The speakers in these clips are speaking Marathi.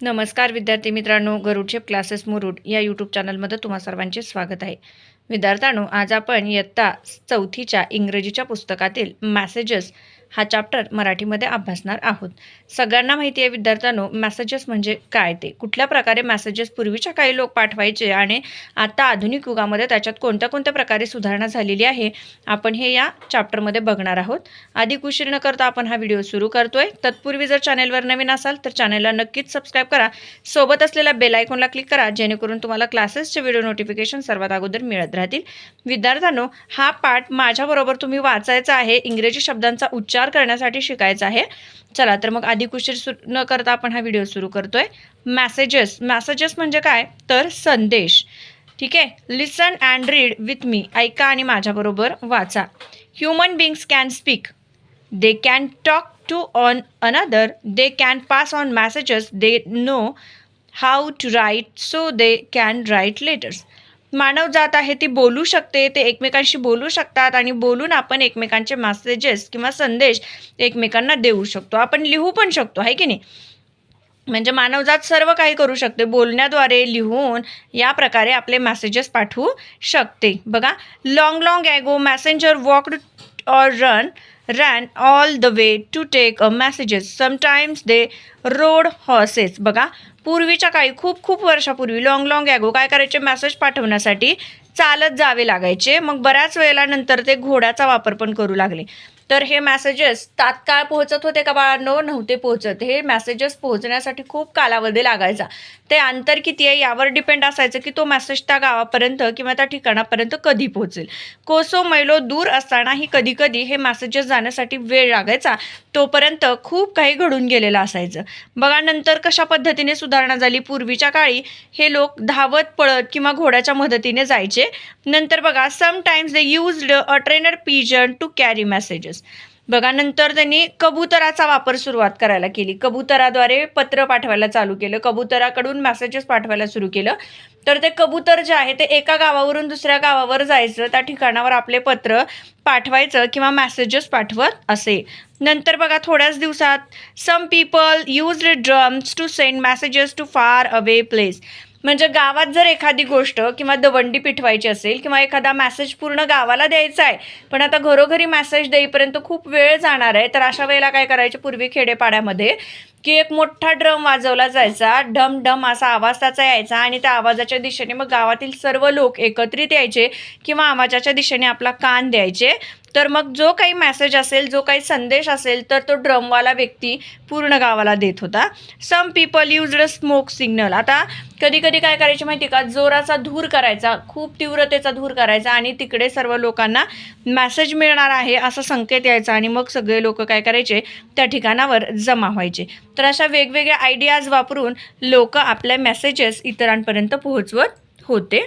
नमस्कार विद्यार्थी मित्रांनो. गरुडशेप क्लासेस मुरुड या यूट्यूब चॅनलमध्ये तुम्हा सर्वांचे स्वागत आहे. विद्यार्थ्यांनो आज आपण इयत्ता चौथीच्या इंग्रजीच्या पुस्तकातील मॅसेजेस हा चॅप्टर मराठीमध्ये अभ्यासणार आहोत. सगळ्यांना माहिती आहे विद्यार्थ्यांनो मॅसेजेस म्हणजे काय ते? कुठल्या प्रकारे मॅसेजेस पूर्वीच्या काही लोक पाठवायचे आणि आता आधुनिक युगामध्ये त्याच्यात कोणत्या कोणत्या प्रकारे सुधारणा झालेली आहे आपण हे या चॅप्टरमध्ये बघणार आहोत. अधिक उशीर न करता आपण हा व्हिडिओ सुरू करतोय. तत्पूर्वी जर चॅनेलवर नवीन असाल तर चॅनेलला नक्कीच सबस्क्राईब करा. सोबत असलेल्या बेल आयकॉनला क्लिक करा जेणेकरून तुम्हाला क्लासेसचे व्हिडिओ नोटिफिकेशन सर्वात अगोदर मिळत राहतील. विद्यार्थ्यांनो हा पाठ माझ्याबरोबर तुम्ही वाचायचा आहे. इंग्रजी शब्दांचा उच्चार करण्यासाठी शिकायचा आहे. चला तर मग अधिक उशीर सुरू न करता आपण हा व्हिडिओ सुरू करतोय. मॅसेजेस मॅसेजेस म्हणजे काय? तर संदेश. ठीक आहे? Listen and read with me ऐका आणि माझ्याबरोबर वाचा. Human beings can speak they can talk to one another they can pass on messages they know how to write so they can write letters मानव जात आहे ती बोलू शकते ते एकमेकांशी बोलू शकतात आणि बोलून आपण एकमेकांचे मेसेजेस किंवा संदेश एकमेकांना देऊ शकतो. आपण लिहू पण शकतो आहे की नाही? म्हणजे मानवजात सर्व काही करू शकते. बोलण्याद्वारे लिहून या प्रकारे आपले मॅसेजेस पाठवू शकते. बघा long long ago messenger walked or run ran all the way to take a messages sometimes they rode horses बघा पूर्वीच्या काळी खूप खूप वर्षापूर्वी लॉंग लॉंग ॲगो काय करायचे? मेसेज पाठवण्यासाठी चालत जावे लागायचे. मग बऱ्याच वेळेला नंतर ते घोड्याचा वापर पण करू लागले. तर हे मॅसेजेस तात्काळ पोहोचत होते का बाळांनो? नव्हते पोहोचत. हे मॅसेजेस पोहोचण्यासाठी खूप कालावधी लागायचा. ते अंतर किती आहे यावर डिपेंड असायचं की तो मॅसेज त्या गावापर्यंत किंवा त्या ठिकाणापर्यंत कधी पोहोचेल. कोसो मैलो दूर असतानाही कधी कधी हे मॅसेजेस जाण्यासाठी वेळ लागायचा. तोपर्यंत खूप काही घडून गेलेलं असायचं. बघा नंतर कशा पद्धतीने सुधारणा झाली? पूर्वीच्या काळी हे लोक धावत पळत किंवा घोड्याच्या मदतीने जायचे. नंतर बघा sometimes they use a trainer pigeon to carry messages बघा नंतर त्यांनी कबुतराचा वापर सुरुवात करायला केली. कबुतराद्वारे पत्र पाठवायला चालू केलं. कबुतराकडून मेसेजेस पाठवायला सुरू केलं. तर ते कबूतर जे आहे ते एका गावावरून दुसऱ्या गावावर जायचं. त्या ठिकाणावर आपले पत्र पाठवायचं किंवा मेसेजेस पाठवत असे. नंतर बघा थोड्याच दिवसात some people use drums to send messages to far away place म्हणजे गावात जर एखादी गोष्ट किंवा दवंडी पिठवायची असेल किंवा एखादा मेसेज पूर्ण गावाला द्यायचा आहे पण आता घरोघरी मेसेज देईपर्यंत खूप वेळ जाणार आहे तर अशा वेळेला काय करायचे पूर्वी खेडेपाड्यामध्ये की एक मोठा ड्रम वाजवला जायचा ढम ढम असा आवाज त्याचा यायचा आणि त्या आवाजाच्या दिशेने मग गावातील सर्व लोक एकत्रित यायचे किंवा आवाजाच्या दिशेने आपला कान द्यायचे. तर मग जो काही मॅसेज असेल जो काही संदेश असेल तर तो ड्रमवाला व्यक्ती पूर्ण गावाला देत होता. Some people use smoke signal आता कधी कधी काय करायचे माहिती का? जोराचा धूर करायचा खूप तीव्रतेचा धूर करायचा आणि तिकडे सर्व लोकांना मॅसेज मिळणार आहे असा संकेत यायचा आणि मग सगळे लोक काय करायचे? त्या ठिकाणावर जमा व्हायचे. तर अशा वेगवेगळ्या आयडियाज वापरून लोक आपल्या मेसेजेस इतरांपर्यंत पोहोचवत होते.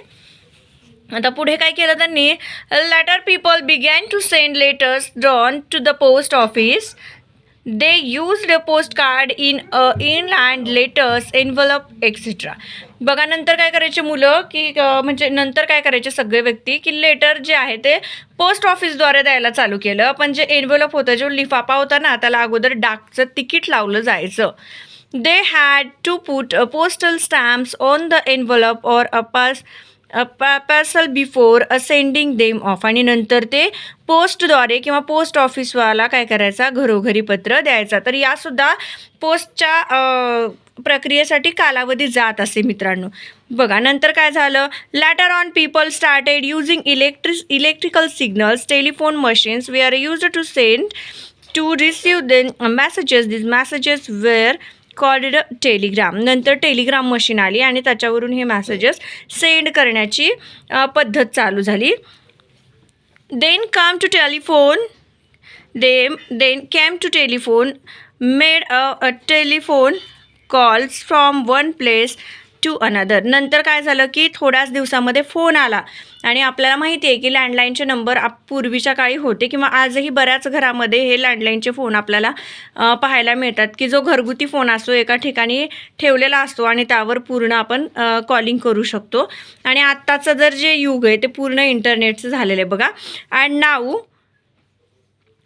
आता पुढे काय केलं त्यांनी? Later people began to send letters drawn to the post office they use the postcard in a inland letters envelope etcetera बघा नंतर काय करायचे मुलं? की म्हणजे नंतर काय करायचे सगळे व्यक्ती? की लेटर जे आहे ते पोस्ट ऑफिसद्वारे द्यायला चालू केलं. पण जे एनव्हलप होतं जो लिफाफा होता ना त्याला अगोदर डाकचं तिकीट लावलं जायचं. They had to put postal stamps on the envelope or a pass parcel before ascending sending them off. आणि नंतर ते पोस्टद्वारे किंवा पोस्ट ऑफिसवाला काय करायचा? घरोघरी पत्र द्यायचा. तर यासुद्धा पोस्टच्या प्रक्रियेसाठी कालावधी जात असे मित्रांनो. बघा नंतर काय झालं? Later on people started using electric electrical signals telephone machines we are used to send to receive then messages this messages were called telegram. नंतर टेलिग्राम मशीन आली आणि त्याच्यावरून हे मॅसेजेस सेंड करण्याची पद्धत चालू झाली. Then come to telephone they then came to telephone made a telephone calls from one place to another नंतर काय झालं की थोड्याच दिवसामध्ये फोन आला. आणि आपल्याला माहिती आहे की लँडलाईनचे नंबर आप पूर्वीच्या काळी होते किंवा आजही बऱ्याच घरामध्ये हे लँडलाईनचे फोन आपल्याला पाहायला मिळतात की जो घरगुती फोन असतो एका ठिकाणी ठेवलेला असतो आणि त्यावर पूर्ण आपण कॉलिंग करू शकतो. आणि आत्ताचं जर जे युग आहे ते पूर्ण इंटरनेटचं झालेलं आहे बघा. And now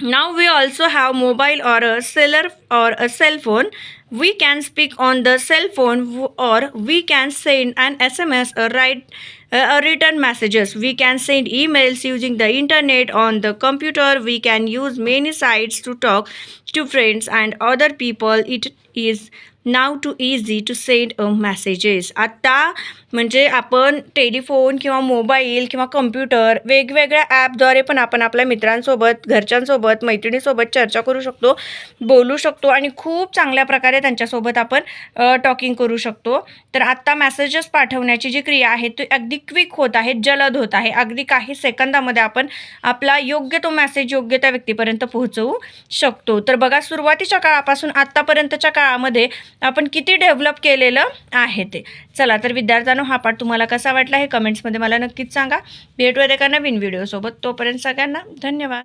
now we also have mobile or a cellular or a cell we can speak on the cell phone or we can send an sms or write uh, return written messages. We can send emails using the internet on the computer. We can use many sites to talk to friends and other people. It is now too easy to send a messages आत्ता म्हणजे आपण टेलिफोन किंवा मोबाईल किंवा कम्प्युटर वेगवेगळ्या ॲपद्वारे पण आपण आपल्या मित्रांसोबत घरच्यांसोबत मैत्रिणीसोबत चर्चा करू शकतो बोलू शकतो आणि खूप चांगल्या प्रकारे त्यांच्यासोबत आपण uh, टॉकिंग करू शकतो. तर आत्ता मॅसेजेस पाठवण्याची जी क्रिया आहे ती अगदी क्विक होत आहे जलद होत आहे. अगदी काही सेकंदामध्ये आपण आपला योग्य तो मेसेज योग्य त्या व्यक्तीपर्यंत पोहोचवू शकतो. तर बघा सुरुवातीच्या काळापासून आत्तापर्यंतच्या काळामध्ये आपण किती डेव्हलप केलेलं आहे ते. चला तर विद्यार्थ्यांनो हा पाठ तुम्हाला कसा वाटला हे कमेंट्समध्ये मला नक्कीच सांगा. भेटूया एका नवीन व्हिडिओसोबत तोपर्यंत सगळ्यांना धन्यवाद.